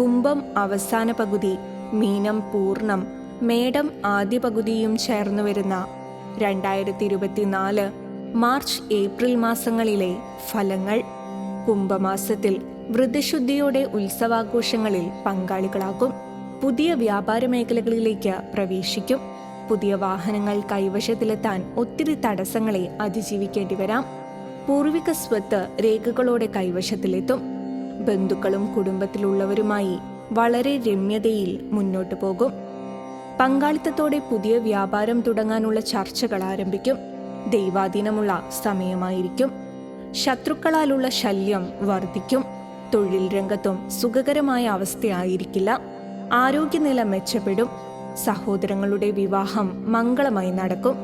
കുംഭം അവസാന പകുതി മീനം പൂർണം മേടം ആദ്യ പകുതിയും ചേർന്നു വരുന്ന രണ്ടായിരത്തി ഇരുപത്തിനാല് മാർച്ച് ഏപ്രിൽ മാസങ്ങളിലെ ഫലങ്ങൾ കുംഭമാസത്തിൽ വൃദ്ധശുദ്ധിയോടെ ഉത്സവാഘോഷങ്ങളിൽ പങ്കാളികളാകും പുതിയ വ്യാപാര മേഖലകളിലേക്ക് പ്രവേശിക്കും. പുതിയ വാഹനങ്ങൾ കൈവശത്തിലെത്താൻ ഒത്തിരി തടസ്സങ്ങളെ അതിജീവിക്കേണ്ടി വരാം. പൂർവിക സ്വത്ത് രേഖകളോടെ കൈവശത്തിലെത്തും. ബന്ധുക്കളും കുടുംബത്തിലുള്ളവരുമായി വളരെ രമ്യതയിൽ മുന്നോട്ട് പോകും. പങ്കാളിത്തത്തോടെ പുതിയ വ്യാപാരം തുടങ്ങാനുള്ള ചർച്ചകൾ ആരംഭിക്കും. ദൈവാധീനമുള്ള സമയമായിരിക്കും. ശത്രുക്കളാലുള്ള ശല്യം വർദ്ധിക്കും. തൊഴിൽ രംഗത്തും സുഖകരമായ അവസ്ഥയായിരിക്കില്ല. ആരോഗ്യനില മെച്ചപ്പെടും. സഹോദരങ്ങളുടെ വിവാഹം മംഗളമായി നടക്കും.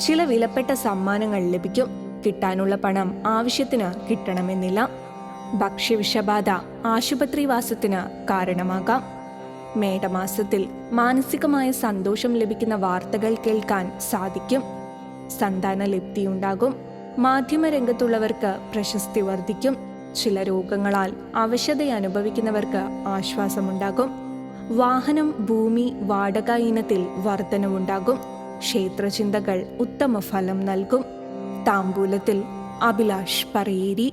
ചില വിലപ്പെട്ട സമ്മാനങ്ങൾ ലഭിക്കും. കിട്ടാനുള്ള പണം ആവശ്യത്തിന് കിട്ടണമെന്നില്ല. ഭക്ഷ്യവിഷബാധ ആശുപത്രിവാസത്തിന് കാരണമാകാം. മേടമാസത്തിൽ മാനസികമായ സന്തോഷം ലഭിക്കുന്ന വാർത്തകൾ കേൾക്കാൻ സാധിക്കും. സന്താന ലബ്ധിയുണ്ടാകും. മാധ്യമരംഗത്തുള്ളവർക്ക് പ്രശസ്തി വർദ്ധിക്കും. ചില രോഗങ്ങളാൽ അവശത അനുഭവിക്കുന്നവർക്ക് ആശ്വാസമുണ്ടാകും. വാഹനം ഭൂമി വാടക ഇനത്തിൽ വർധനവുണ്ടാകും. ക്ഷേത്രചിന്തകൾ ഉത്തമ ഫലം നൽകും. താമ്പൂലത്തിൽ അഭിലാഷ് പറയേരി.